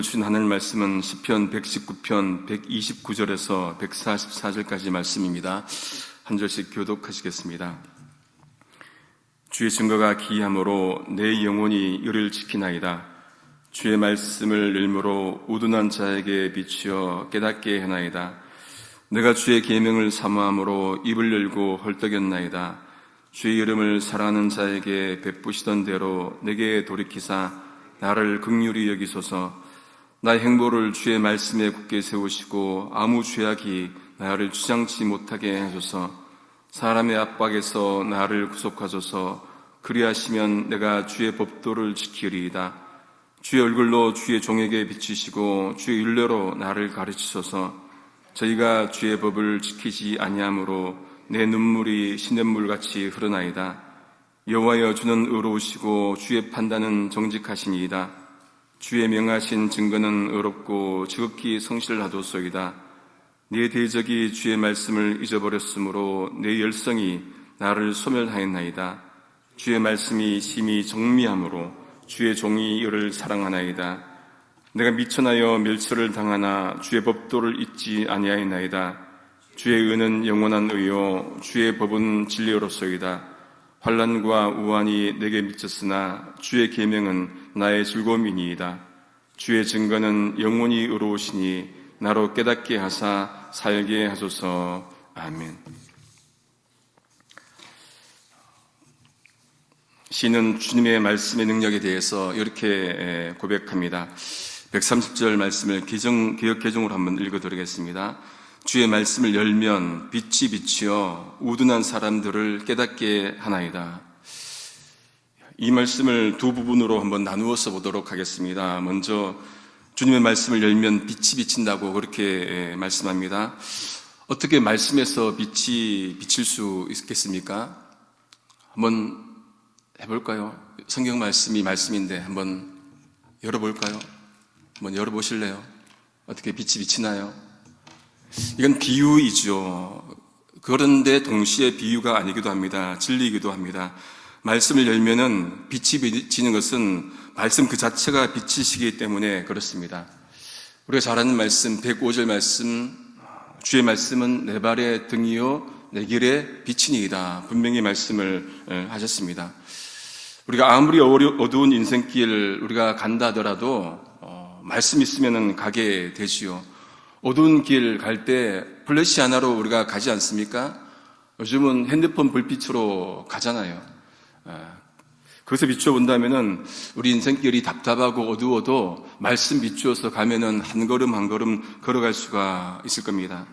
오늘 주신 하늘 말씀은 시편 119편 129절에서 144절까지 말씀입니다. 한 절씩 교독하시겠습니다. 주의 증거가 기이함으로 내 영혼이 이를 지키나이다. 주의 말씀을 일므로 우둔한 자에게 비추어 깨닫게 하나이다. 내가 주의 계명을 사모함으로 입을 열고 헐떡였나이다. 주의 이름을 사랑하는 자에게 베푸시던 대로 내게 돌이키사 나를 극률히 여기소서 나의 행보를 주의 말씀에 굳게 세우시고 아무 죄악이 나를 주장치 못하게 하소서. 사람의 압박에서 나를 구속하소서. 그리하시면 내가 주의 법도를 지키리이다. 주의 얼굴로 주의 종에게 비치시고 주의 율례로 나를 가르치소서. 저희가 주의 법을 지키지 아니하므로 내 눈물이 시냇물 같이 흐르나이다. 여호와여 주는 의로우시고 주의 판단은 정직하시니이다 주의 명하신 증거는 의롭고 지극히 성실하도소이다. 네 대적이 주의 말씀을 잊어버렸으므로 내 열성이 나를 소멸하였나이다. 주의 말씀이 심히 정미함으로 주의 종이 이를 사랑하나이다. 내가 미천하여 멸철을 당하나 주의 법도를 잊지 아니하였나이다. 주의 의는 영원한 의요 주의 법은 진리로소이다. 환란과 우환이 내게 미쳤으나 주의 계명은 나의 즐거움이니이다. 주의 증거는 영원히 의로우시니 나로 깨닫게 하사 살게 하소서. 아멘. 시는 주님의 말씀의 능력에 대해서 이렇게 고백합니다. 130절 말씀을 개정, 개혁 개정으로 한번 읽어드리겠습니다. 주의 말씀을 열면 빛이 비치어 우둔한 사람들을 깨닫게 하나이다. 이 말씀을 두 부분으로 한번 나누어서 보도록 하겠습니다. 먼저 주님의 말씀을 열면 빛이 비친다고 그렇게 말씀합니다. 어떻게 말씀에서 빛이 비칠 수 있겠습니까? 한번 해볼까요? 성경 말씀이 말씀인데 한번 열어볼까요? 한번 열어보실래요? 어떻게 빛이 비치나요? 이건 비유이죠. 그런데 동시에 비유가 아니기도 합니다. 진리이기도 합니다. 말씀을 열면은 빛이 비치는 것은 말씀 그 자체가 빛이시기 때문에 그렇습니다. 우리가 잘 아는 말씀, 105절 말씀, 주의 말씀은 내 발의 등이요, 내 길의 빛이니이다. 분명히 말씀을 하셨습니다. 우리가 아무리 어두운 인생길 우리가 간다 하더라도, 어, 말씀 있으면 가게 되지요. 어두운 길 갈 때 플래시 하나로 우리가 가지 않습니까? 요즘은 핸드폰 불빛으로 가잖아요. 그것을 비추어 본다면은 우리 인생길이 답답하고 어두워도 말씀 비추어서 가면은 한 걸음 한 걸음 걸어갈 수가 있을 겁니다.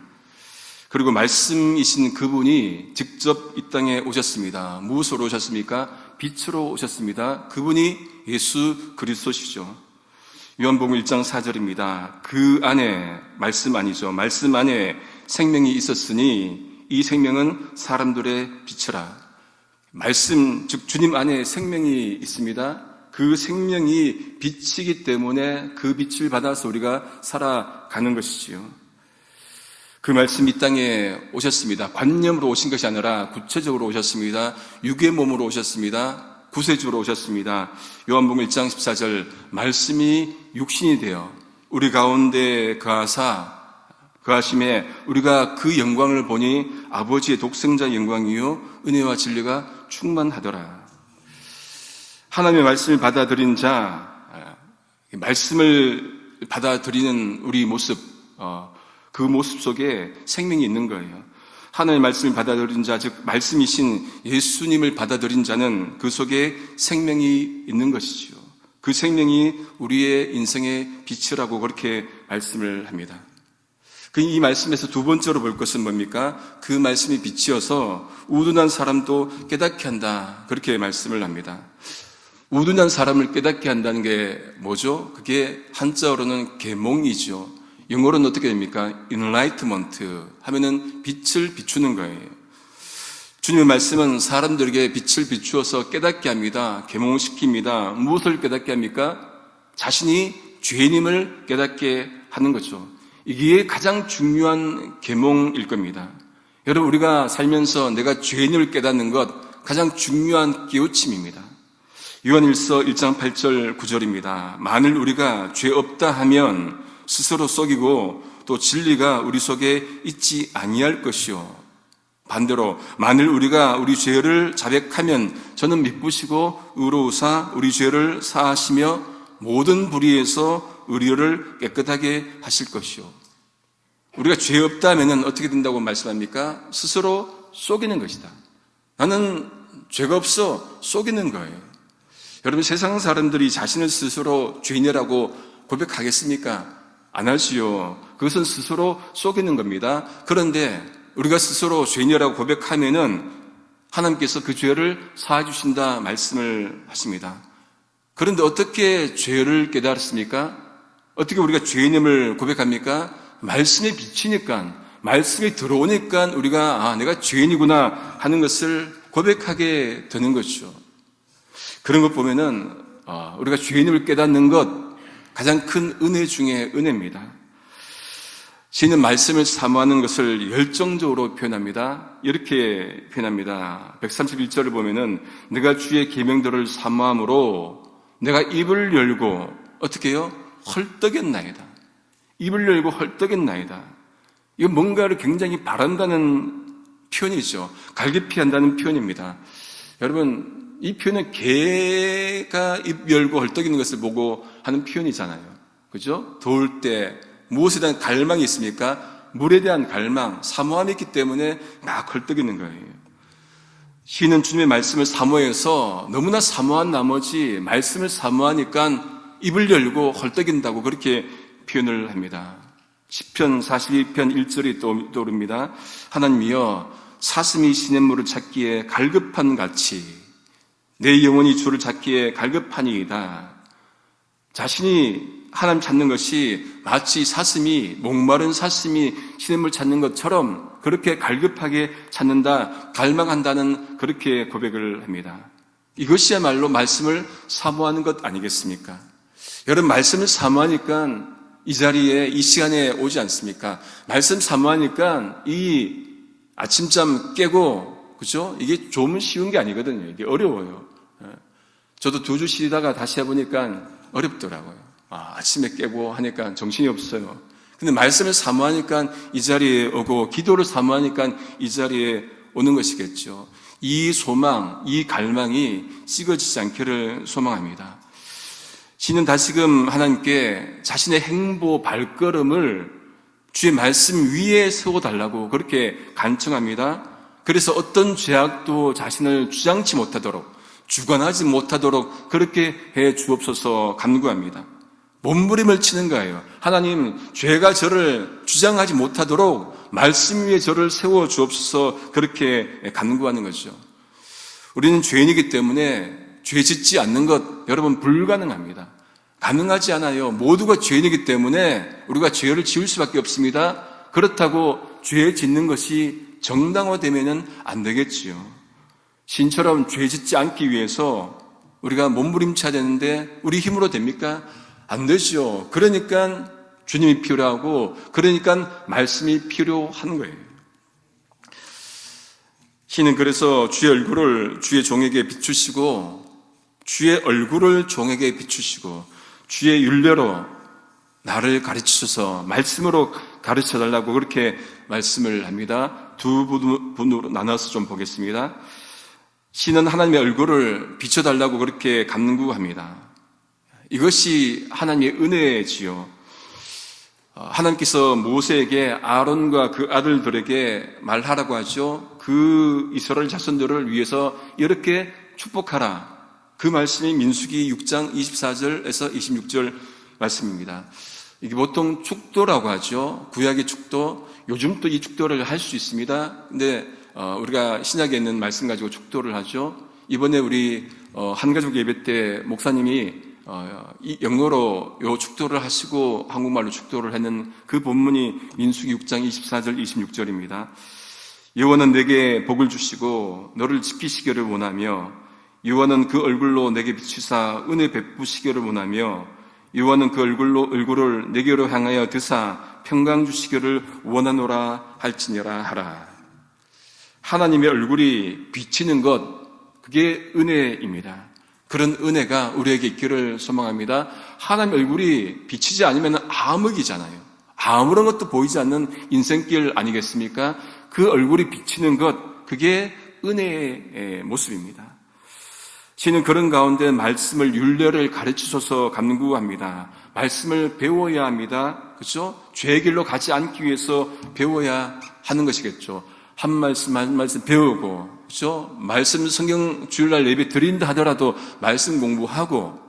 그리고 말씀이신 그분이 직접 이 땅에 오셨습니다. 무엇으로 오셨습니까? 빛으로 오셨습니다. 그분이 예수 그리스도시죠. 요한복음 1장 4절입니다. 그 안에 말씀 아니죠. 말씀 안에 생명이 있었으니 이 생명은 사람들의 빛이라. 말씀 즉 주님 안에 생명이 있습니다. 그 생명이 빛이기 때문에 그 빛을 받아서 우리가 살아가는 것이지요. 그 말씀 이 땅에 오셨습니다. 관념으로 오신 것이 아니라 구체적으로 오셨습니다. 육의 몸으로 오셨습니다. 구세주로 오셨습니다. 요한복음 1장 14절 말씀이 육신이 되어 우리 가운데 가사 그하심에 우리가 그 영광을 보니 아버지의 독생자 영광이요 은혜와 진리가 충만하더라. 하나님의 말씀을 받아들인 자, 말씀을 받아들이는 우리 모습, 어, 그 모습 속에 생명이 있는 거예요. 하나님의 말씀을 받아들인 자, 즉, 말씀이신 예수님을 받아들인 자는 그 속에 생명이 있는 것이지요. 그 생명이 우리의 인생의 빛이라고 그렇게 말씀을 합니다. 그 이 말씀에서 두 번째로 볼 것은 뭡니까? 그 말씀이 빛이어서 우둔한 사람도 깨닫게 한다. 그렇게 말씀을 합니다. 우둔한 사람을 깨닫게 한다는 게 뭐죠? 그게 한자어로는 계몽이죠. 영어로는 어떻게 됩니까? enlightenment 하면은 빛을 비추는 거예요. 주님의 말씀은 사람들에게 빛을 비추어서 깨닫게 합니다. 계몽시킵니다. 무엇을 깨닫게 합니까? 자신이 죄인임을 깨닫게 하는 거죠. 이게 가장 중요한 계몽일 겁니다. 여러분 우리가 살면서 내가 죄인을 깨닫는 것 가장 중요한 깨우침입니다. 요한일서 1장 8절 9절입니다. 만일 우리가 죄 없다 하면 스스로 속이고 또 진리가 우리 속에 있지 아니할 것이요. 반대로 만일 우리가 우리 죄를 자백하면 저는 미쁘시고 의로우사 우리 죄를 사하시며 모든 불의에서 의료를 깨끗하게 하실 것이요. 우리가 죄 없다면 어떻게 된다고 말씀합니까? 스스로 속이는 것이다. 나는 죄가 없어 속이는 거예요. 여러분 세상 사람들이 자신을 스스로 죄인이라고 고백하겠습니까? 안 하지요. 그것은 스스로 속이는 겁니다. 그런데 우리가 스스로 죄인이라고 고백하면은 하나님께서 그 죄를 사해 주신다 말씀을 하십니다. 그런데 어떻게 죄를 깨달았습니까? 어떻게 우리가 죄인임을 고백합니까? 말씀에 비치니까, 말씀이 들어오니까 우리가 아, 내가 죄인이구나 하는 것을 고백하게 되는 것이죠. 그런 것 보면은 아, 우리가 죄인임을 깨닫는 것 가장 큰 은혜 중에 은혜입니다. 시는 말씀을 사모하는 것을 열정적으로 표현합니다. 이렇게 표현합니다. 131절을 보면은 내가 주의 계명들을 사모함으로 내가 입을 열고 어떻게 해요? 헐떡였나이다. 입을 열고 헐떡였나이다. 이거 뭔가를 굉장히 바란다는 표현이죠. 갈기피한다는 표현입니다. 여러분, 이 표현은 개가 입 열고 헐떡이는 것을 보고 하는 표현이잖아요. 그죠? 더울 때 무엇에 대한 갈망이 있습니까? 물에 대한 갈망, 사모함이 있기 때문에 막 헐떡이는 거예요. 시는 주님의 말씀을 사모해서 너무나 사모한 나머지 말씀을 사모하니까 입을 열고 헐떡인다고 그렇게 표현을 합니다. 10편 42편 1절이 떠오릅니다. 하나님이여 사슴이 시냇물을 찾기에 갈급한 같이 내 영혼이 주를 찾기에 갈급하니이다. 자신이 하나님 찾는 것이 마치 사슴이 목마른 사슴이 시냇물 찾는 것처럼 그렇게 갈급하게 찾는다, 갈망한다는 그렇게 고백을 합니다. 이것이야말로 말씀을 사모하는 것 아니겠습니까? 여러분 말씀을 사모하니까 이 자리에 이 시간에 오지 않습니까? 말씀 사모하니까 이 아침잠 깨고 그죠? 이게 좀 쉬운 게 아니거든요. 이게 어려워요. 예. 저도 두 주 쉬다가 다시 해보니까 어렵더라고요. 아, 아침에 깨고 하니까 정신이 없어요. 근데 말씀을 사모하니까 이 자리에 오고 기도를 사모하니까 이 자리에 오는 것이겠죠. 이 소망, 이 갈망이 찍어지지 않기를 소망합니다. 시는 다시금 하나님께 자신의 행보 발걸음을 주의 말씀 위에 세워달라고 그렇게 간청합니다. 그래서 어떤 죄악도 자신을 주장치 못하도록, 주관하지 못하도록 그렇게 해 주옵소서 간구합니다. 몸부림을 치는 거예요. 하나님, 죄가 저를 주장하지 못하도록 말씀 위에 저를 세워 주옵소서 그렇게 간구하는 거죠. 우리는 죄인이기 때문에 죄 짓지 않는 것 여러분 불가능합니다. 가능하지 않아요. 모두가 죄인이기 때문에 우리가 죄를 지을 수밖에 없습니다. 그렇다고 죄 짓는 것이 정당화되면은 안 되겠지요. 신처럼 죄 짓지 않기 위해서 우리가 몸부림쳐야 되는데 우리 힘으로 됩니까? 안 되죠. 그러니까 주님이 필요하고 그러니까 말씀이 필요한 거예요. 신은 그래서 주의 얼굴을 주의 종에게 비추시고 주의 얼굴을 종에게 비추시고 주의 윤례로 나를 가르치셔서 말씀으로 가르쳐 달라고 그렇게 말씀을 합니다. 두 분으로 나눠서 좀 보겠습니다. 신은 하나님의 얼굴을 비춰달라고 그렇게 간구합니다. 이것이 하나님의 은혜지요. 어, 하나님께서 모세에게 아론과 그 아들들에게 말하라고 하죠. 그 이스라엘 자손들을 위해서 이렇게 축복하라. 그 말씀이 민수기 6장 24절에서 26절 말씀입니다. 이게 보통 축도라고 하죠. 구약의 축도. 요즘 또 이 축도를 할 수 있습니다. 근데 어, 우리가 신약에 있는 말씀 가지고 축도를 하죠. 이번에 우리 어, 한가족 예배 때 목사님이 어, 영어로 요 축도를 하시고 한국말로 축도를 했는 그 본문이 민수기 6장 24절 26절입니다. 여호와는 내게 복을 주시고 너를 지키시기를 원하며 여호와는 그 얼굴로 내게 비추사 은혜 베푸시기를 원하며 여호와는 그 얼굴로 얼굴을 내게로 향하여 드사 평강 주시기를 원하노라 할지니라 하라. 하나님의 얼굴이 비치는 것 그게 은혜입니다. 그런 은혜가 우리에게 있기를 소망합니다. 하나님 얼굴이 비치지 않으면 암흑이잖아요. 아무런 것도 보이지 않는 인생길 아니겠습니까? 그 얼굴이 비치는 것, 그게 은혜의 모습입니다. 시는 그런 가운데 말씀을 윤례를 가르치셔서 감구합니다. 말씀을 배워야 합니다. 그렇죠? 죄의 길로 가지 않기 위해서 배워야 하는 것이겠죠. 한 말씀 한 말씀 배우고 그렇죠? 말씀 성경 주일날 예배 드린다 하더라도 말씀 공부하고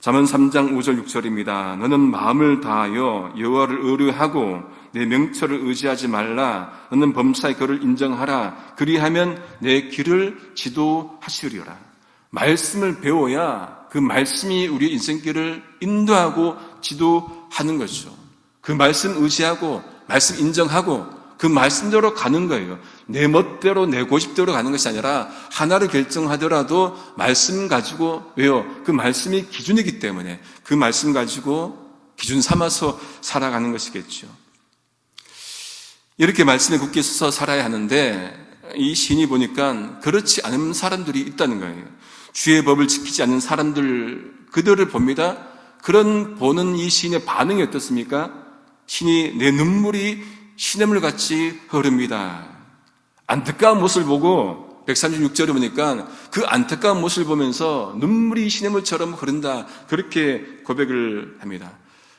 잠언 3장 5절 6절입니다. 너는 마음을 다하여 여호와를 의뢰하고 내 명철을 의지하지 말라. 너는 범사의 그를 인정하라. 그리하면 내 길을 지도하시리라. 말씀을 배워야 그 말씀이 우리 인생길을 인도하고 지도하는 거죠. 그 말씀 의지하고 말씀 인정하고 그 말씀대로 가는 거예요. 내 멋대로 내 고집대로 가는 것이 아니라 하나를 결정하더라도 말씀 가지고 왜요? 그 말씀이 기준이기 때문에 그 말씀 가지고 기준 삼아서 살아가는 것이겠죠. 이렇게 말씀에 굳게 서서 살아야 하는데 이 신이 보니까 그렇지 않은 사람들이 있다는 거예요. 주의 법을 지키지 않는 사람들 그들을 봅니다. 그런 보는 이 신의 반응이 어떻습니까? 신이 내 눈물이 시냇물 같이 흐릅니다. 안타까운 모습을 보고 136절에 보니까 그 안타까운 모습을 보면서 눈물이 시냇물처럼 흐른다. 그렇게 고백을 합니다.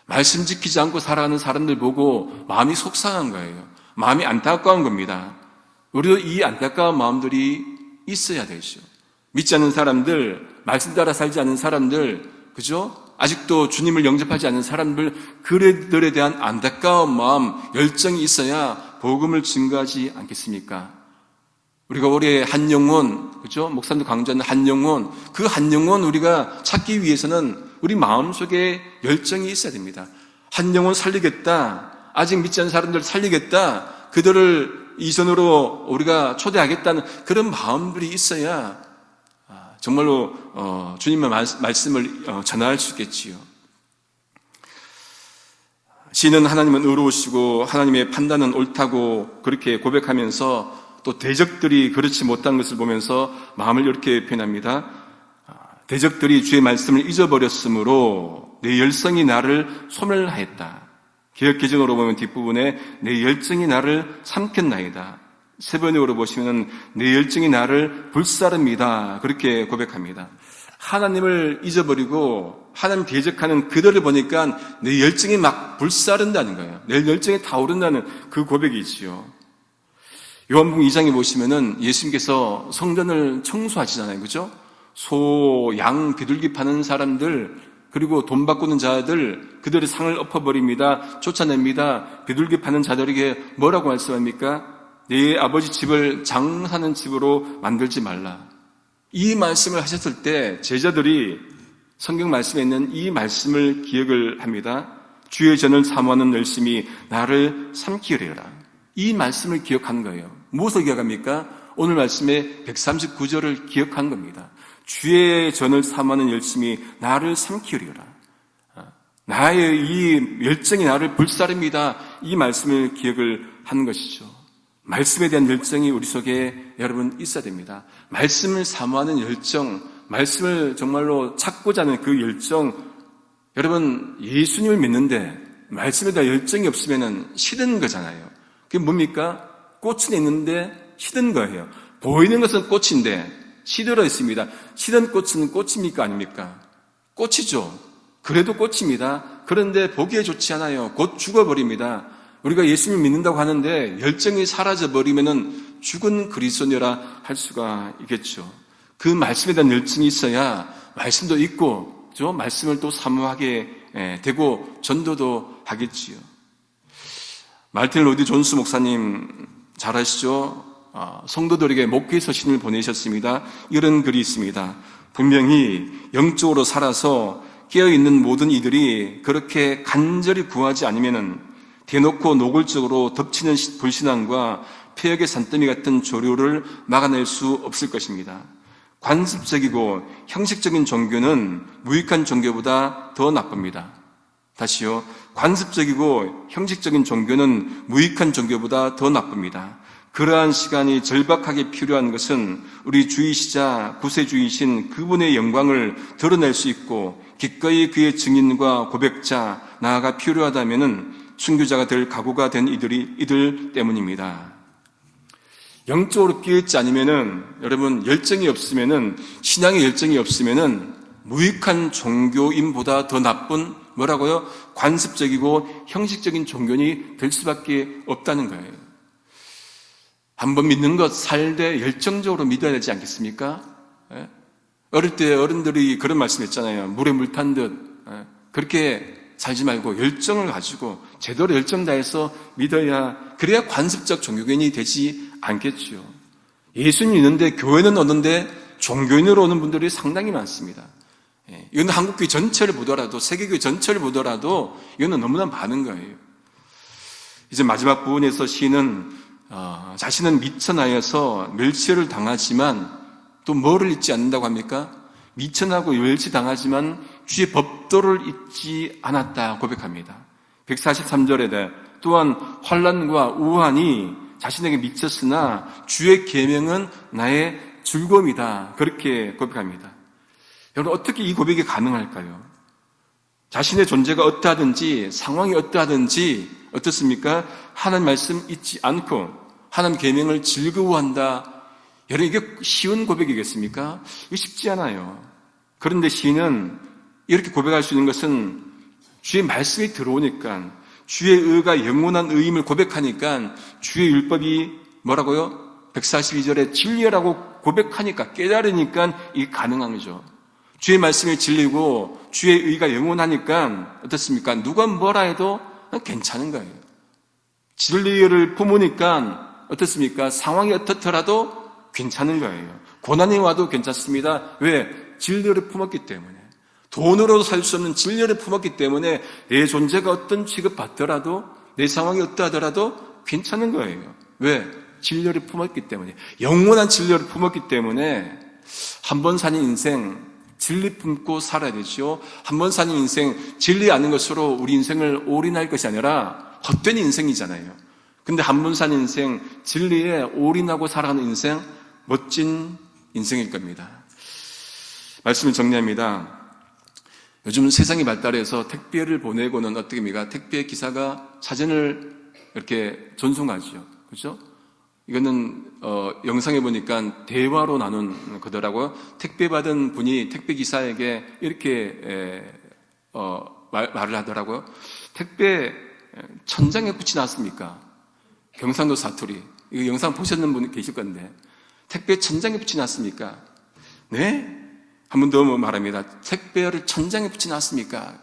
말씀 지키지 않고 살아가는 사람들 보고 마음이 속상한 거예요. 마음이 안타까운 겁니다. 우리도 이 안타까운 마음들이 있어야 되죠. 믿지 않는 사람들, 말씀 따라 살지 않는 사람들, 그죠? 아직도 주님을 영접하지 않는 사람들, 그들에 대한 안타까운 마음, 열정이 있어야 복음을 증거하지 않겠습니까? 우리가 올해 한 영혼, 그죠? 목사님도 강조하는 한 영혼, 그 한 영혼 우리가 찾기 위해서는 우리 마음 속에 열정이 있어야 됩니다. 한 영혼 살리겠다. 아직 믿지 않는 사람들 살리겠다. 그들을 이전으로 우리가 초대하겠다는 그런 마음들이 있어야 아, 정말로 어, 주님의 말씀을 어, 전할 수 있겠지요. 시는 하나님은 의로우시고 하나님의 판단은 옳다고 그렇게 고백하면서 또 대적들이 그렇지 못한 것을 보면서 마음을 이렇게 표현합니다. 아, 대적들이 주의 말씀을 잊어버렸으므로 내 열성이 나를 소멸하였다. 기억 개정으로 보면 뒷부분에 내 열정이 나를 삼켰나이다. 세 번역으로 보시면 내 열정이 나를 불사릅니다. 그렇게 고백합니다. 하나님을 잊어버리고 하나님 대적하는 그들을 보니까 내 열정이 막 불사른다는 거예요. 내 열정이 타오른다는 그 고백이지요. 요한복음 2장에 보시면은 예수님께서 성전을 청소하시잖아요. 그죠? 소, 양, 비둘기 파는 사람들, 그리고 돈 바꾸는 자들, 그들의 상을 엎어버립니다. 쫓아냅니다. 비둘기 파는 자들에게 뭐라고 말씀합니까? 네 아버지 집을 장사는 집으로 만들지 말라. 이 말씀을 하셨을 때 제자들이 성경 말씀에 있는 이 말씀을 기억을 합니다. 주의 전을 사모하는 열심히 나를 삼키리라. 이 말씀을 기억한 거예요. 무엇을 기억합니까? 오늘 말씀의 139절을 기억한 겁니다. 주의 전을 사모하는 열심히 나를 삼키리라. 나의 이 열정이 나를 불사릅니다. 이 말씀을 기억을 하는 것이죠. 말씀에 대한 열정이 우리 속에 여러분 있어야 됩니다. 말씀을 사모하는 열정, 말씀을 정말로 찾고자 하는 그 열정, 여러분 예수님을 믿는데 말씀에 대한 열정이 없으면 시든 거잖아요. 그게 뭡니까? 꽃은 있는데 시든 거예요. 보이는 것은 꽃인데 시들어 있습니다. 시든 꽃은 꽃입니까? 아닙니까? 꽃이죠. 그래도 꽃입니다. 그런데 보기에 좋지 않아요. 곧 죽어버립니다. 우리가 예수님 믿는다고 하는데 열정이 사라져 버리면은 죽은 그리스도녀라 할 수가 있겠죠. 그 말씀에 대한 열정이 있어야 말씀도 있고, 그 말씀을 또 사모하게 되고 전도도 하겠지요. 말틴 로디 존스 목사님 잘 아시죠? 아, 성도들에게 목회 서 신을 보내셨습니다. 이런 글이 있습니다. 분명히 영적으로 살아서 깨어있는 모든 이들이 그렇게 간절히 구하지 않으면은 대놓고 노골적으로 덮치는 불신앙과 폐역의 산더미 같은 조류를 막아낼 수 없을 것입니다. 관습적이고 형식적인 종교는 무익한 종교보다 더 나쁩니다. 다시요. 관습적이고 형식적인 종교는 무익한 종교보다 더 나쁩니다. 그러한 시간이 절박하게 필요한 것은 우리 주이시자 구세주이신 그분의 영광을 드러낼 수 있고 기꺼이 그의 증인과 고백자 나아가 필요하다면은 순교자가 될 각오가 된 이들이 이들 때문입니다. 영적으로 깨어있지 않으면은 여러분 열정이 없으면은 신앙의 열정이 없으면은 무익한 종교인보다 더 나쁜 뭐라고요? 관습적이고 형식적인 종교인이 될 수밖에 없다는 거예요. 한번 믿는 것 살되 열정적으로 믿어야 되지 않겠습니까? 예? 어릴 때 어른들이 그런 말씀했잖아요. 물에 물 탄 듯. 예? 그렇게 살지 말고 열정을 가지고 제대로 열정 다해서 믿어야 그래야 관습적 종교인이 되지 않겠지요. 예수님 있는데 교회는 오는데 종교인으로 오는 분들이 상당히 많습니다. 예, 이건 한국교회 전체를 보더라도 세계교회 전체를 보더라도 이거는 너무나 많은 거예요. 이제 마지막 부분에서 시인은 어, 자신은 미천하여서 멸치를 당하지만 또 뭐를 잊지 않는다고 합니까? 미천하고 멸치 당하지만 주의 법도를 잊지 않았다 고백합니다. 143절에 또한 환란과 우환이 자신에게 미쳤으나 주의 계명은 나의 즐거움이다. 그렇게 고백합니다. 여러분 어떻게 이 고백이 가능할까요? 자신의 존재가 어떠하든지 상황이 어떠하든지 어떻습니까? 하나님 말씀 잊지 않고 하나님 계명을 즐거워한다. 여러분 이게 쉬운 고백이겠습니까? 이게 쉽지 않아요. 그런데 시인은 이렇게 고백할 수 있는 것은 주의 말씀이 들어오니까 주의 의가 영원한 의임을 고백하니까 주의 율법이 뭐라고요? 142절에 진리라고 고백하니까 깨달으니까 이게 가능한 거죠. 주의 말씀이 진리고 주의 의가 영원하니까 어떻습니까? 누가 뭐라 해도 괜찮은 거예요. 진리를 품으니까 어떻습니까? 상황이 어떻더라도 괜찮은 거예요. 고난이 와도 괜찮습니다. 왜? 진리를 품었기 때문에. 돈으로 살 수 없는 진리를 품었기 때문에 내 존재가 어떤 취급받더라도 내 상황이 어떠하더라도 괜찮은 거예요. 왜? 진리를 품었기 때문에. 영원한 진리를 품었기 때문에 한 번 사는 인생 진리 품고 살아야 되죠. 한 번 사는 인생 진리 아는 것으로 우리 인생을 올인할 것이 아니라 헛된 인생이잖아요. 근데 한 번 사는 인생 진리에 올인하고 살아가는 인생 멋진 인생일 겁니다. 말씀을 정리합니다. 요즘 세상이 발달해서 택배를 보내고는 어떻게 합니까? 택배 기사가 사진을 이렇게 전송하죠. 그렇죠? 이거는 어, 영상에 보니까 대화로 나눈 거더라고요. 택배 받은 분이 택배 기사에게 이렇게 에, 어, 말, 말을 하더라고요. 택배 천장에 붙여놨습니까? 경상도 사투리. 이거 영상 보셨는 분 계실 건데 택배 천장에 붙여놨습니까? 네? 한 번 더 말합니다. 택배를 천장에 붙여놨습니까?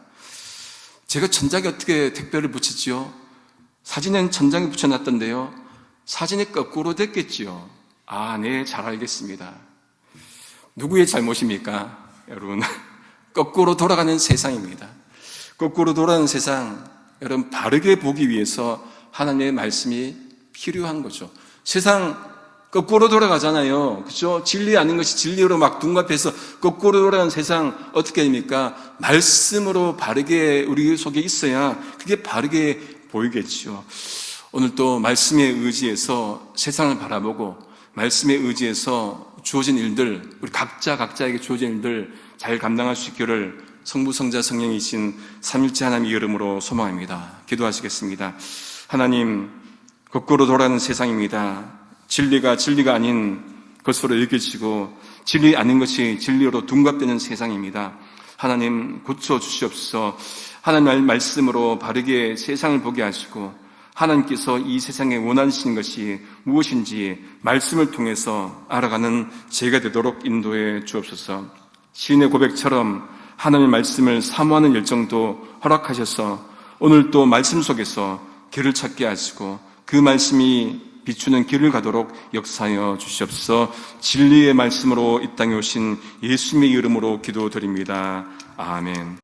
제가 천장에 어떻게 택배를 붙이지요? 사진엔 천장에 붙여놨던데요. 사진이 거꾸로 됐겠지요. 아, 네, 잘 알겠습니다. 누구의 잘못입니까? 여러분, 거꾸로 돌아가는 세상입니다. 거꾸로 돌아가는 세상, 여러분, 바르게 보기 위해서 하나님의 말씀이 필요한 거죠. 세상 거꾸로 돌아가잖아요. 그죠? 진리 아닌 것이 진리로 막 둔갑해서 거꾸로 돌아가는 세상 어떻게 됩니까? 말씀으로 바르게 우리 속에 있어야 그게 바르게 보이겠죠. 오늘 또 말씀에 의지해서 세상을 바라보고 말씀에 의지해서 주어진 일들, 우리 각자 각자에게 주어진 일들 잘 감당할 수 있기를 성부, 성자, 성령이신 삼일째 하나님의 이름으로 소망합니다. 기도하시겠습니다. 하나님, 거꾸로 돌아가는 세상입니다. 진리가 진리가 아닌 것으로 여겨지고 진리 아닌 것이 진리로 둔갑되는 세상입니다. 하나님 고쳐 주시옵소서. 하나님 말씀으로 바르게 세상을 보게 하시고 하나님께서 이 세상에 원하시는 것이 무엇인지 말씀을 통해서 알아가는 제가 되도록 인도해 주옵소서. 시인의 고백처럼 하나님의 말씀을 사모하는 열정도 허락하셔서 오늘 또 말씀 속에서 길을 찾게 하시고 그 말씀이 비추는 길을 가도록 역사하여 주시옵소서 진리의 말씀으로 이 땅에 오신 예수님의 이름으로 기도드립니다. 아멘.